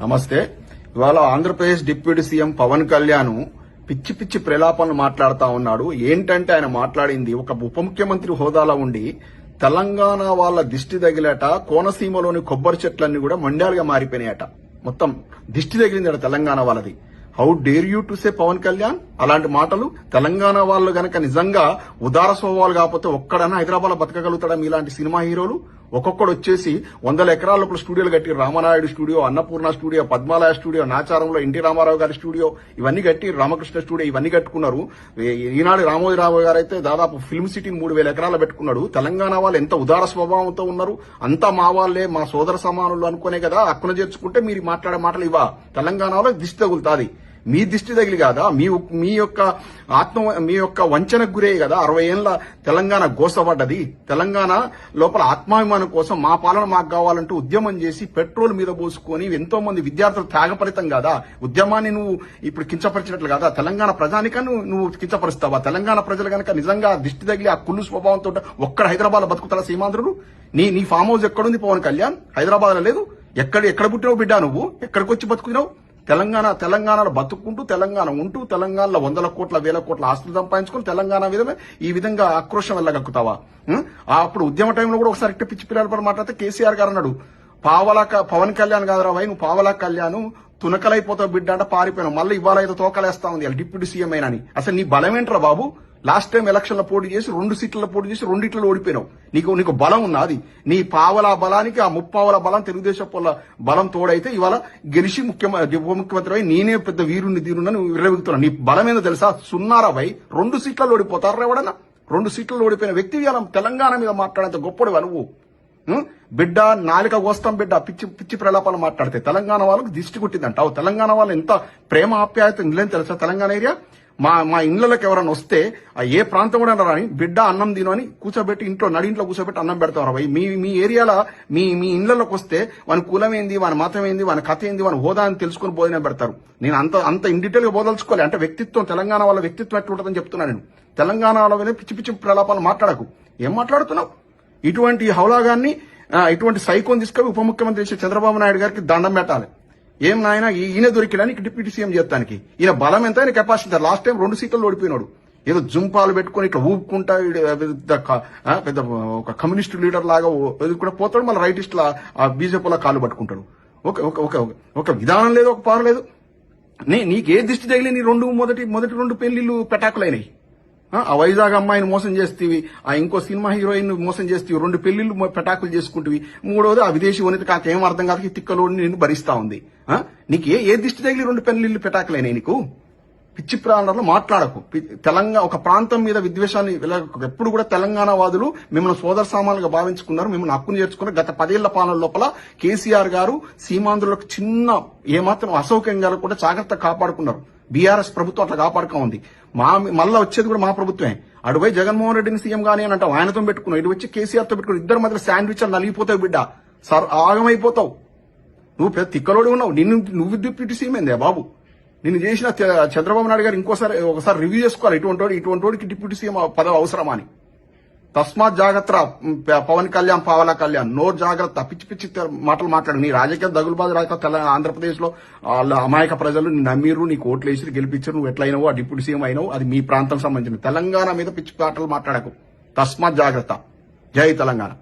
నమస్తే. ఇవాళ Andhra Pradesh deputy CM Pawan Kalyan పిచ్చి పిచ్చి ప్రలాపనలు మాట్లాడుతా ఉన్నాడు. ఏంటంటే ఆయన మాట్లాడింది ఒక ఉప ముఖ్యమంత్రి హోదాలో ఉండి తెలంగాణ వాళ్ళ దిష్టి తగిలేట కోనసీమలోని కొబ్బరి చెట్లన్నీ కూడా మండ్యాలుగా మారిపోయినాయట. మొత్తం దిష్టి తగిలిందట తెలంగాణ వాళ్ళది. How dare you to say Pawan Kalyan? అలాంటి మాటలు తెలంగాణ వాళ్ళు గనక నిజంగా ఉదార స్వభావాలు కాకపోతే ఒక్కడన్నా హైదరాబాద్ బతకగలుగుతాడా మీలాంటి సినిమా హీరోలు? ఒక్కొక్కడు వచ్చేసి వందల ఎకరాల లోపల స్టూడియోలు కట్టి Ramanaidu studio Annapurna studio Padmalaya studio నాచారంలో NT Rama Rao garu studio ఇవన్నీ కట్టి రామకృష్ణ స్టూడియో ఇవన్నీ కట్టుకున్నారు. ఈనాడు ఈనాడు రామోజీరావు గారు అయితే దాదాపు ఫిల్మ్ సిటీని మూడు వేల ఎకరాలు పెట్టుకున్నాడు. తెలంగాణ వాళ్ళు ఎంత ఉదార స్వభావంతో ఉన్నారు అంతా మా వాళ్ళే మా సోదర సమానులు అనుకునే కదా అక్కున చేర్చుకుంటే మీరు మాట్లాడే మాటలు ఇవా తెలంగాణలో దిష్టి తగులుతాది. మీ దిష్టి తగిలి కాదా? మీ మీ యొక్క ఆత్మ మీ యొక్క వంచనకు గురే కదా? అరవై ఏళ్ళ తెలంగాణ గోసపడ్డది తెలంగాణ లోపల ఆత్మాభిమానం కోసం మా పాలన మాకు కావాలంటూ ఉద్యమం చేసి పెట్రోల్ మీద పోసుకొని ఎంతో మంది విద్యార్థులు త్యాగపరితం కాదా? ఉద్యమాన్ని నువ్వు ఇప్పుడు కించపరిచినట్లు కాదా? తెలంగాణ ప్రజానిక నువ్వు కించపరుస్తావా? తెలంగాణ ప్రజలు కనుక నిజంగా దిష్టి తగిలి ఆ కుళ్ళు స్వభావంతో ఒక్కడ హైదరాబాద్ బతుకుతారా సీమాంధ్రులు నీ నీ ఫామ్ హౌస్ ఎక్కడుంది పవన్ కళ్యాణ్? హైదరాబాద్లో లేదు. ఎక్కడ ఎక్కడ పుట్టినావు బిడ్డ నువ్వు? ఎక్కడికి వచ్చి బతుకున్నావు తెలంగాణ తెలంగాణలో బతుక్కుంటూ తెలంగాణ ఉంటూ తెలంగాణలో వందల కోట్ల వేల కోట్ల ఆస్తులు సంపాదించుకుని తెలంగాణ విధమే ఈ విధంగా ఆక్రోషం వెళ్ళగక్కుతావా? అప్పుడు ఉద్యమ టైంలో కూడా ఒకసారి ఇట్ట పిచ్చి పిల్లల పని మాట్లాడితే కేసీఆర్ గారు అన్నాడు పావలా పవన్ కళ్యాణ్ కాదురా భయ్ నువ్వు పావలా కళ్యాణ్ తునకలైపోతావు బిడ్డ అంటే పారిపోయినావు. మళ్ళీ ఇవాళ ఏదో తోకలేస్తా ఉంది డిప్యూటీ సీఎం అయినా అని అసలు నీ బలమేంట్రా బాబు? లాస్ట్ టైం ఎలక్షన్లో పోటీ చేసి రెండు సీట్లలో పోటీ చేసి రెండిట్లో ఓడిపోయినావు. నీకు నీకు బలం ఉన్నది నీ పావల బలానికి ఆ ముప్పావల బలం తెలుగుదేశం వాళ్ళ బలం తోడైతే ఇవాళ గెలిచి ముఖ్యమంత్రి ఉప ముఖ్యమంత్రి అయి నేనే పెద్ద వీరుని తీరుని నువ్వు నీ బలం ఏందో తెలుసా? సున్నారా రెండు సీట్లలో ఓడిపోతారా ఎవడన్నా? రెండు సీట్లలో ఓడిపోయిన వ్యక్తి ఇవాళ తెలంగాణ మీద మాట్లాడేంత గొప్పడు నువ్వు? బిడ్డ నాలిక కోస్తాం బిడ్డ పిచ్చి పిచ్చి ప్రలాపాలు మాట్లాడితే తెలంగాణ వాళ్ళకు దిష్టి కొట్టిందంట. తెలంగాణ వాళ్ళు ఎంత ప్రేమ ఆప్యాయత ఇంగ్లేని తెలుసా తెలంగాణ ఏరియా? మా మా ఇండ్లలోకి ఎవరైనా వస్తే ఆ ఏ ప్రాంతం కూడా రాని బిడ్డ అన్నం తిను అని కూర్చోబెట్టి ఇంట్లో నడింట్లో కూర్చోబెట్టి అన్నం పెడతారు భయ్. మీ మీ ఏరియాలో మీ మీ ఇళ్ళలోకి వస్తే వాని కులం ఏంది వాని మతం ఏంది వాని కథ ఏంది వాని హోదా అని తెలుసుకుని బోధన పెడతారు. నేను అంత అంత ఇన్ డీటెయిల్గా బోదలుచుకోవాలి అంటే వ్యక్తిత్వం తెలంగాణ వాళ్ళ వ్యక్తిత్వం ఎట్లుంటుందని చెప్తున్నాను నేను. తెలంగాణ వాళ్ళ పిచ్చి పిచ్చి ప్రలాపాలు మాట్లాడకు. ఏం మాట్లాడుతున్నావు? ఇటువంటి హౌలాగాన్ని ఇటువంటి సైకోని తీసుకొని ఉప ముఖ్యమంత్రి చంద్రబాబు నాయుడు గారికి దండం పెట్టాలి. ఏం నాయన ఈయన దొరికిడానికి డిప్యూటీ సీఎం చేస్తానికి? ఈయన బలం ఎంత? ఆయన కెపాసిటీ లాస్ట్ టైం రెండు సీట్లు ఓడిపోయినాడు. ఏదో జుంపాలు పెట్టుకొని ఇట్లా ఊపుకుంటా పెద్ద పెద్ద ఒక కమ్యూనిస్ట్ లీడర్ లాగా కూడా పోతాడు మళ్ళీ రైటిస్ట్ లా ఆ బీజేపీలో కాలు పట్టుకుంటాడు. ఒక ఒక ఒక ఒక విధానం లేదు ఒక పారు లేదు. నీ నీకే దిష్టి తగిలి నీ రెండు మొదటి మొదటి రెండు పెళ్ళిళ్ళు పెటాకులైనాయి. ఆ, వైజాగ్ అమ్మాయిని మోసం చేస్తీవి ఆ ఇంకో సినిమా హీరోయిన్ మోసం చేస్తీవి రెండు పెళ్ళిళ్ళు పెటాకులు చేసుకుంటేవి. మూడోది ఆ విదేశీ వనిత కాకేం అర్థం కాదు తిక్కలోని నిన్ను భరిస్తా ఉంది. నీకు ఏ ఏ దిష్టి తగిలి రెండు పెళ్ళిళ్ళు పెటాకులైనాయి నీకు? పిచ్చి ప్రాంతాల్లో మాట్లాడకు. తెలంగాణ ఒక ప్రాంతం మీద విద్వేషాన్ని ఎప్పుడు కూడా తెలంగాణ వాదులు మిమ్మల్ని సోదర సామాన్లుగా భావించుకున్నారు మిమ్మల్ని హక్కును చేర్చుకున్నారు. గత పదేళ్ళ పాలన లోపల కేసీఆర్ గారు సీమాంధ్రులకు చిన్న ఏమాత్రం అసౌకర్యం కూడా జాగ్రత్త కాపాడుకున్నారు. బీఆర్ఎస్ ప్రభుత్వం అట్లా కాపాడుకో ఉంది. మా మళ్ళీ వచ్చేది కూడా మా ప్రభుత్వమే. అటుపై జగన్మోహన్ రెడ్డిని సీఎం కానీ అని అంటావు ఆయనతో పెట్టుకున్నావు. ఇటు వచ్చి కేసీఆర్తో పెట్టుకున్నావు. ఇద్దరు మధ్య శాండ్విచ్ నలిగిపోతావు బిడ్డ. సర్ ఆగమైపోతావు. నువ్వు పెద్ద తిక్కలోడి ఉన్నావు. నిన్ను నువ్వు డిప్యూటీ సీఎం ఏందే బాబు? నిన్ను చేసిన చంద్రబాబు నాయుడు గారు ఇంకోసారి ఒకసారి రివ్యూ చేసుకోవాలి. ఇటువంటి ఇటువంటి వాడికి డిప్యూటీ సీఎం పదవి అవసరమా అని. తస్మాత్ జాగ్రత్త పవన్ కళ్యాణ్ పవల కళ్యాణ్ నో జాగ్రత్త. పిచ్చి పిచ్చి మాటలు మాట్లాడు. నీ రాజకీయ దగులుబాజు రాక తెలంగాణ ఆంధ్రప్రదేశ్లో వాళ్ళ అమాయక ప్రజలు నమ్మిరు నీకు ఓట్లు వేసి గెలిపించారు నువ్వు ఎట్లయినావు ఆ డిప్యూటీ సీఎం అయినావు అది మీ ప్రాంతం సంబంధించిన తెలంగాణ మీద పిచ్చి మాటలు మాట్లాడకు. తస్మాత్ జాగ్రత్త. జై తెలంగాణ.